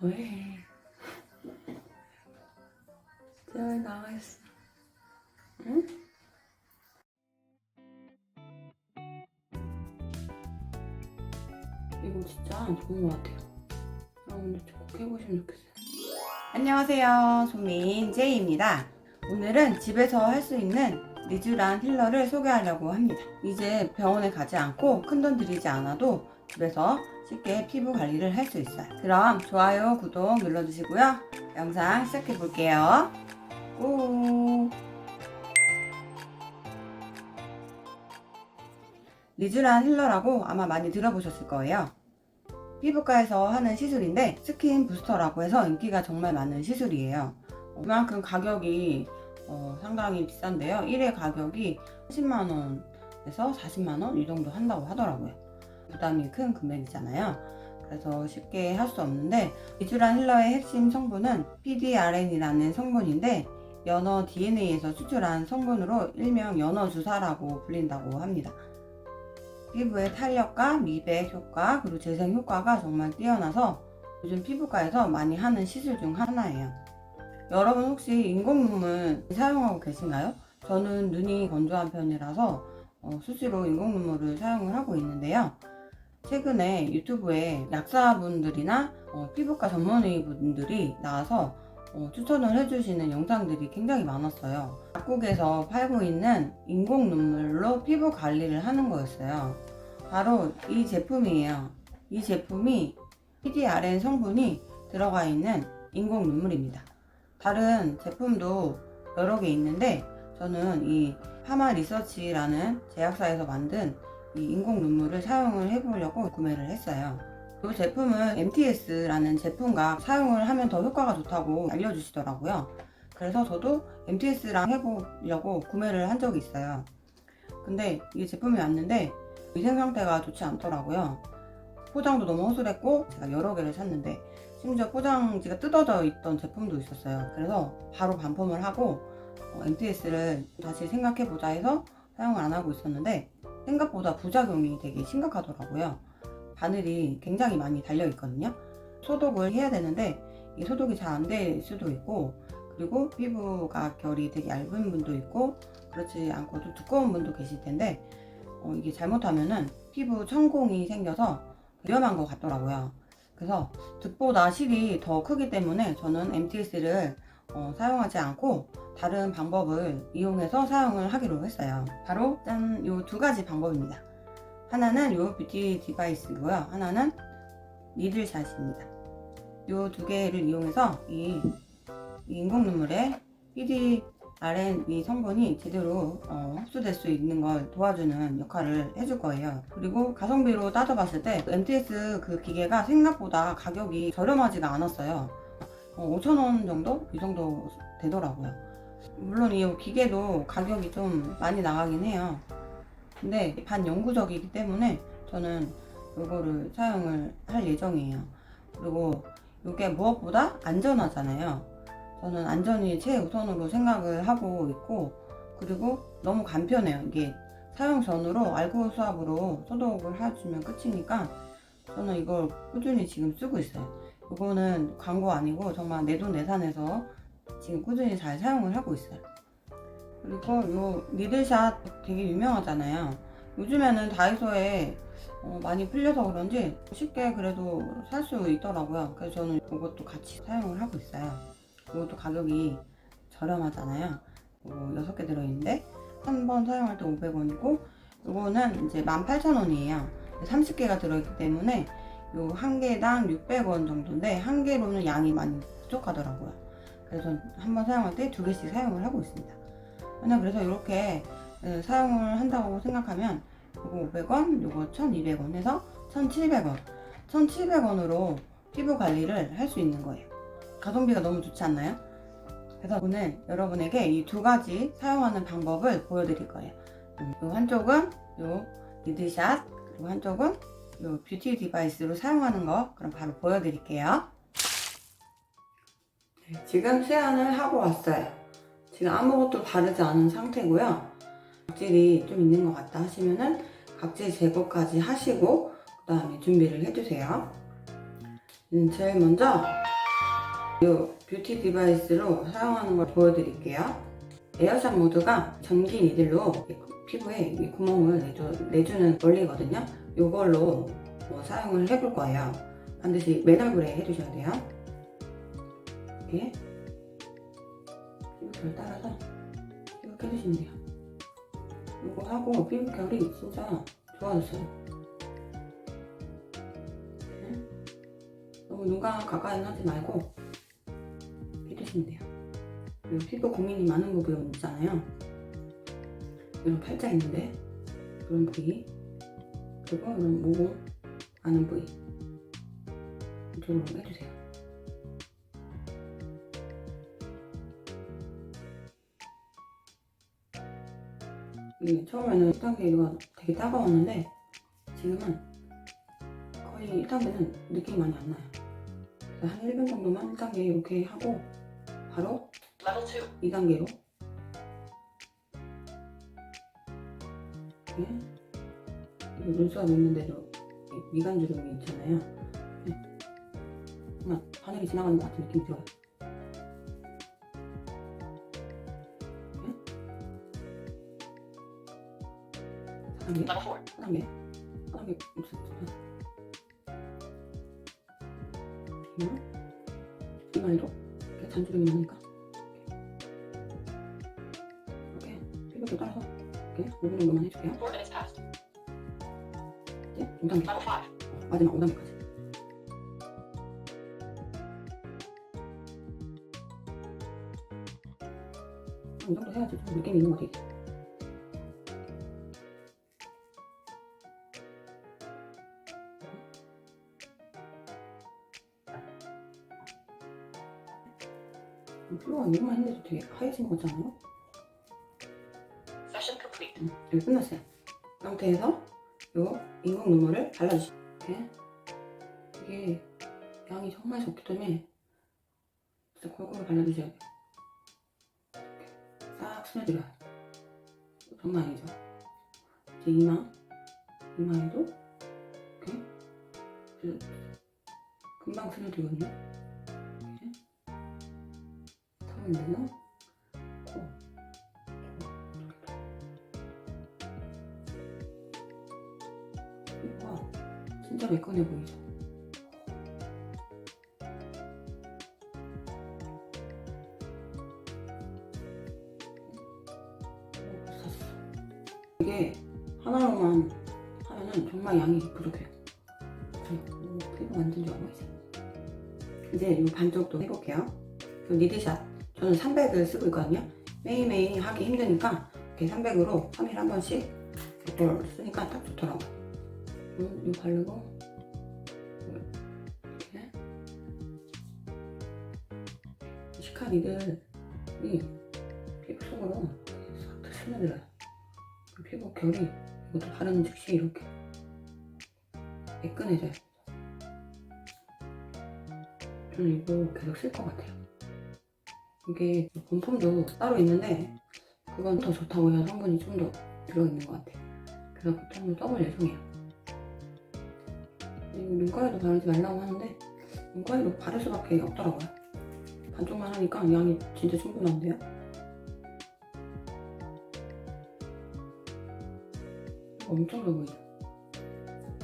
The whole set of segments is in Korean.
왜? 잘 나가 있어. 응? 이거 진짜 좋은 것 같아요. 여러분들 꼭 해보시면 좋겠어요. 안녕하세요. 소민 제이입니다. 오늘은 집에서 할 수 있는 리쥬란 힐러를 소개하려고 합니다. 이제 병원에 가지 않고 큰 돈 들이지 않아도 집에서 쉽게 피부 관리를 할 수 있어요. 그럼 좋아요, 구독 눌러주시고요. 영상 시작해 볼게요. 오. 리쥬란 힐러라고 아마 많이 들어보셨을 거예요. 피부과에서 하는 시술인데 스킨 부스터라고 해서 인기가 정말 많은 시술이에요. 어, 그만큼 가격이 어, 상당히 비싼데요. 1회 가격이 10만원에서 40만원 이 정도 한다고 하더라고요. 부담이 큰 금액이잖아요. 그래서 쉽게 할 수 없는데 리쥬란 힐러의 핵심 성분은 PDRN이라는 성분인데 연어 DNA에서 추출한 성분으로 일명 연어 주사라고 불린다고 합니다. 피부의 탄력과 미백 효과 그리고 재생 효과가 정말 뛰어나서 요즘 피부과에서 많이 하는 시술 중 하나예요. 여러분 혹시 인공 눈물 사용하고 계신가요? 저는 눈이 건조한 편이라서 어, 수시로 인공 눈물을 사용을 하고 있는데요. 최근에 유튜브에 약사분들이나 어, 피부과 전문의 분들이 나와서 어, 추천을 해주시는 영상들이 굉장히 많았어요. 약국에서 팔고 있는 인공 눈물로 피부 관리를 하는 거였어요. 바로 이 제품이에요. 이 제품이 PDRN 성분이 들어가 있는 인공 눈물입니다. 다른 제품도 여러 개 있는데 저는 이 파마 리서치라는 제약사에서 만든 이 인공 눈물을 사용을 해보려고 구매를 했어요. 이 제품은 MTS라는 제품과 사용을 하면 더 효과가 좋다고 알려주시더라고요. 그래서 저도 MTS랑 해보려고 구매를 한 적이 있어요. 근데 이 제품이 왔는데 위생 상태가 좋지 않더라고요. 포장도 너무 허술했고 제가 여러 개를 샀는데 심지어 포장지가 뜯어져 있던 제품도 있었어요. 그래서 바로 반품을 하고 MTS를 다시 생각해보자 해서 사용을 안 하고 있었는데 생각보다 부작용이 되게 심각하더라고요. 바늘이 굉장히 많이 달려 있거든요. 소독을 해야 되는데 이 소독이 잘 안 될 수도 있고 그리고 피부가 결이 되게 얇은 분도 있고 그렇지 않고 좀 두꺼운 분도 계실 텐데 어, 이게 잘못하면은 피부 천공이 생겨서 위험한 것 같더라고요. 그래서 득보다 실이 더 크기 때문에 저는 MTS를 어, 사용하지 않고 다른 방법을 이용해서 사용을 하기로 했어요. 바로 짠 요 두 가지 방법입니다. 하나는 요 뷰티 디바이스고요. 하나는 니들샷입니다. 요 두 개를 이용해서 이, 이 인공 눈물에 PDRN 이 성분이 제대로 어, 흡수될 수 있는 걸 도와주는 역할을 해줄 거예요. 그리고 가성비로 따져봤을 때 MTS 그 기계가 생각보다 가격이 저렴하지가 않았어요. 어, 5,000원 정도? 이 정도 되더라고요. 물론 이 기계도 가격이 좀 많이 나가긴 해요. 근데 반영구적이기 때문에 저는 이거를 사용을 할 예정이에요. 그리고 이게 무엇보다 안전하잖아요. 저는 안전이 최우선으로 생각을 하고 있고 그리고 너무 간편해요. 이게 사용 전으로 알코올 수압으로 소독을 해주면 끝이니까 저는 이걸 꾸준히 지금 쓰고 있어요. 이거는 광고 아니고 정말 내 돈 내산해서 지금 꾸준히 잘 사용을 하고 있어요. 그리고 요 니들샷 되게 유명하잖아요. 요즘에는 다이소에 어, 많이 풀려서 그런지 쉽게 그래도 살 수 있더라고요. 그래서 저는 이것도 같이 사용을 하고 있어요. 이것도 가격이 저렴하잖아요. 어, 6개 들어있는데 한 번 사용할 때 500원이고 이거는 이제 18,000원이에요. 30개가 들어있기 때문에 요 한 개당 600원 정도인데 한 개로는 양이 많이 부족하더라고요. 그래서 한번 사용할 때 두 개씩 사용을 하고 있습니다. 그냥 그래서 이렇게 어, 사용을 한다고 생각하면 이거 500원, 이거 1200원 해서 1700원. 1700원으로 피부 관리를 할 수 있는 거예요. 가성비가 너무 좋지 않나요? 그래서 오늘 여러분에게 이 두 가지 사용하는 방법을 보여드릴 거예요. 음, 요 한쪽은 요 리드샷, 그리고 한쪽은 요 뷰티 디바이스로 사용하는 거 그럼 바로 보여드릴게요. 네, 지금 세안을 하고 왔어요. 지금 아무것도 바르지 않은 상태고요. 각질이 좀 있는 것 같다 하시면은 각질 제거까지 하시고 그 다음에 준비를 해주세요. 음, 제일 먼저 이 뷰티 디바이스로 사용하는 걸 보여드릴게요. 에어샷 모드가 전기 니들로 피부에 이 구멍을 내줘, 내주는 원리거든요. 이걸로 뭐 사용을 해볼 거예요. 반드시 맨 얼굴에 해주셔야 돼요. 이렇게 피부결 따라서 이렇게 해주시면 돼요. 이거 하고 피부결이 진짜 좋아졌어요. 네. 너무 눈가 가까이 하지 말고 해주시면 돼요. 그리고 피부 고민이 많은 부분 있잖아요. 이런 팔자 있는데 이런 부위 그리고 이런 모공 많은 부위 이쪽으로 해주세요. 이게 처음에는 1단계가 되게 따가웠는데 지금은 거의 1단계는 느낌이 많이 안 나요. 한 1분 정도만 1단계 이렇게 하고 바로 Level 2. 2단계로 이렇게 이 눈썹 있는 데도 이 미간 주름이 있잖아요. 네. 정말 바늘이 지나가는 것 같은 느낌이 들어요. 네. 4단계, Level 4. 4단계, 4단계 눈썹 이마, 이마에도 이렇게 잔주름이 나니까 이렇게 피부에 따라서 이렇게 5분 정도만 해줄게요. 4 minutes passed. 이제 5단계. Level 5. 마지막 5단계까지. 이 정도 해야지 좀 느낌이 있는 것 같아. 피부가 이것만 했는데도 되게 하얘진 거잖아요? Complete. 응, 여기 끝났어요. 이 상태에서 요 인공 눈물을 발라주시고 이렇게 이게 양이 정말 적기 때문에 진짜 골고루 발라주셔야 돼요. 이렇게 싹 스며들어요. 장난 아니죠? 이제 이마, 이마에도 이렇게 그- 금방 스며들거든요. 이렇게 턱을 내서 진짜 매끈해 보이죠? 이게 하나로만 하면은 정말 양이 부족해요. 어, 피부 완전 좋아 보이죠? 이제 이 반쪽도 해볼게요. 그 니드샷. 저는 300을 쓰고 있거든요. 매일매일 하기 힘드니까 이렇게 300으로 3일에 한 번씩 이걸 쓰니까 딱 좋더라고요. 음, 이거 바르고 이렇게 시카 니들이 피부 속으로 싹 스며들어요. 그 피부 결이 이것도 바르는 즉시 이렇게 매끈해져요. 저는 이거 계속 쓸 것 같아요. 이게 본품도 따로 있는데 그건 더 좋다고 해요. 성분이 좀 더 들어있는 것 같아요. 그래서 보통은 써볼 예정이에요. 눈가에도 바르지 말라고 하는데 눈가에도 바를 수밖에 없더라고요. 반쪽만 하니까 양이 진짜 충분한데요. 엄청 좋아 보이죠?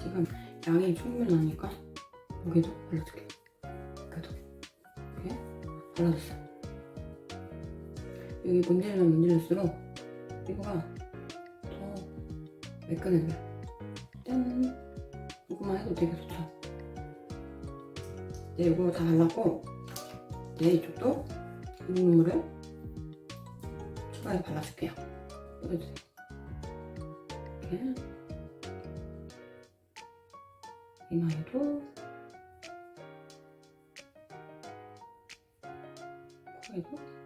지금 양이 충분하니까 여기도 발라줄게요. 여기도 이렇게 발라줬어요. 여기 문질러 문질럴수록 피부가 더 매끈해져요. 짠! 이거만 해도 되게 좋죠. 이제 이거 다 발랐고 이제 이쪽도 눈물을 추가해서 발라줄게요. 보여주세요. 이렇게 이마에도 코에도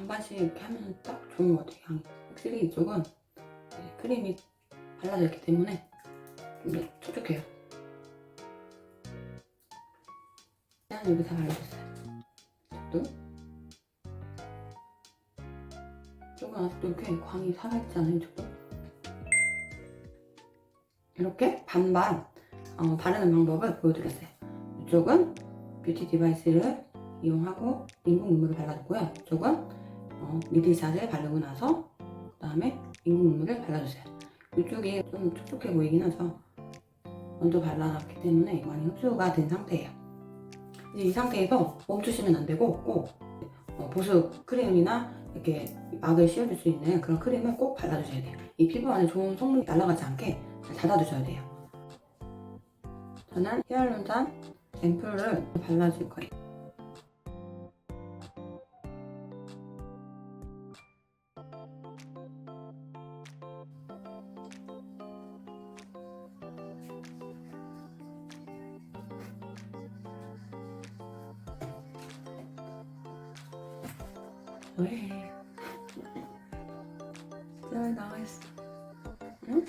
반반씩 이렇게 하면 딱 좋은 것 같아요 양이 확실히 이쪽은 크림이 발라져 있기 때문에 좀더 촉촉해요 여기 다 발라줬어요. 또 조금 아직도 이렇게 광이 살아있지 않아요, 이쪽도? 이렇게 반반 어, 바르는 방법을 보여드렸어요. 이쪽은 뷰티 디바이스를 이용하고 인공 눈물을 발라줬고요. 이쪽은 어, 미들샷을 바르고 나서 그 다음에 인공 눈물을 발라주세요. 이쪽이 좀 촉촉해 보이긴 하죠. 먼저 발라놨기 때문에 많이 흡수가 된 상태예요. 이제 이 상태에서 멈추시면 안 되고 꼭 어, 보습 크림이나 이렇게 막을 씌워줄 수 있는 그런 크림을 꼭 발라주셔야 돼요. 이 피부 안에 좋은 성분이 날아가지 않게 잘 닫아주셔야 돼요. 저는 히알루론 앰플을 발라줄 거예요. 왜? 잘 나와 있어. 응?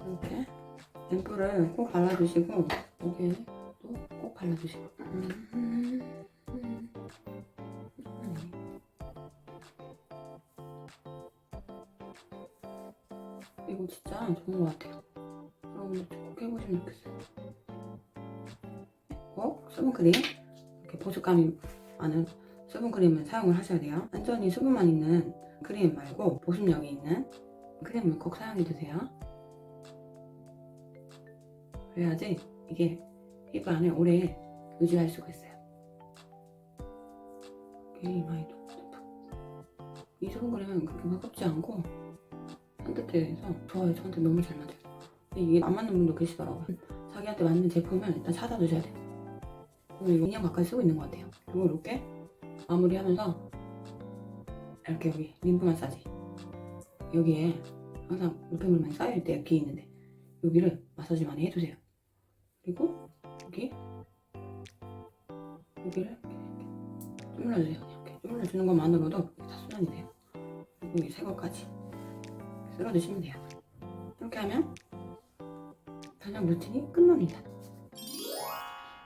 이렇게 앰플을 꼭 발라주시고 여기에 또꼭 발라주시고 음, 음, 음. 이거 진짜 좋은 것 같아요. 여러분들 꼭 해보시면 좋겠어요. 꼭 수분크림 이렇게 보습감이 많은 수분크림을 사용을 하셔야 돼요. 완전히 수분만 있는 크림 말고 보습력이 있는 크림을 꼭 사용해주세요. 그래야지 이게 피부 안에 오래 유지할 수가 있어요. 톡톡톡. 이 수분크림은 그렇게 무겁지 않고 산뜻해서 좋아요. 저한테 너무 잘 맞아요. 이게 안 맞는 분도 계시더라고요. 자기한테 맞는 제품을 일단 찾아두셔야 돼요. 저는 이거 2년 가까이 쓰고 있는 것 같아요. 그리고 이렇게 마무리하면서 이렇게 여기 림프 마사지 여기에 항상 노폐물 많이 쌓여있을 때 여기 있는데 여기를 마사지 많이 해주세요. 그리고 여기 여기를 이렇게 주물러주세요. 이렇게 주물러주는 것만으로도 다 순환이 돼요. 그리고 이 새거까지 쓸어 드시면 돼요. 이렇게 하면 저녁 루틴이 끝납니다.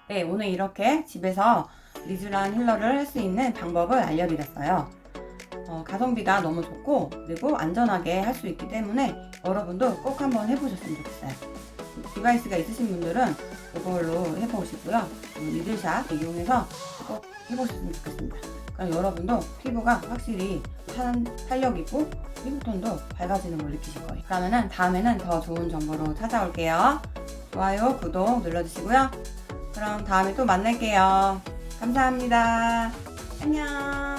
네, 오늘 이렇게 집에서 리쥬란 힐러를 할 수 있는 방법을 알려드렸어요. 어, 가성비가 너무 좋고 그리고 안전하게 할 수 있기 때문에 여러분도 꼭 한번 해보셨으면 좋겠어요. 디바이스가 있으신 분들은 이걸로 해보시고요. 리들샷 이용해서 꼭 해보셨으면 좋겠습니다. 그럼 여러분도 피부가 확실히 탄, 탄력 있고 피부톤도 밝아지는 걸 느끼실 거예요. 그러면은 다음에는 더 좋은 정보로 찾아올게요. 좋아요, 구독 눌러주시고요. 그럼 다음에 또 만날게요. 감사합니다. 안녕.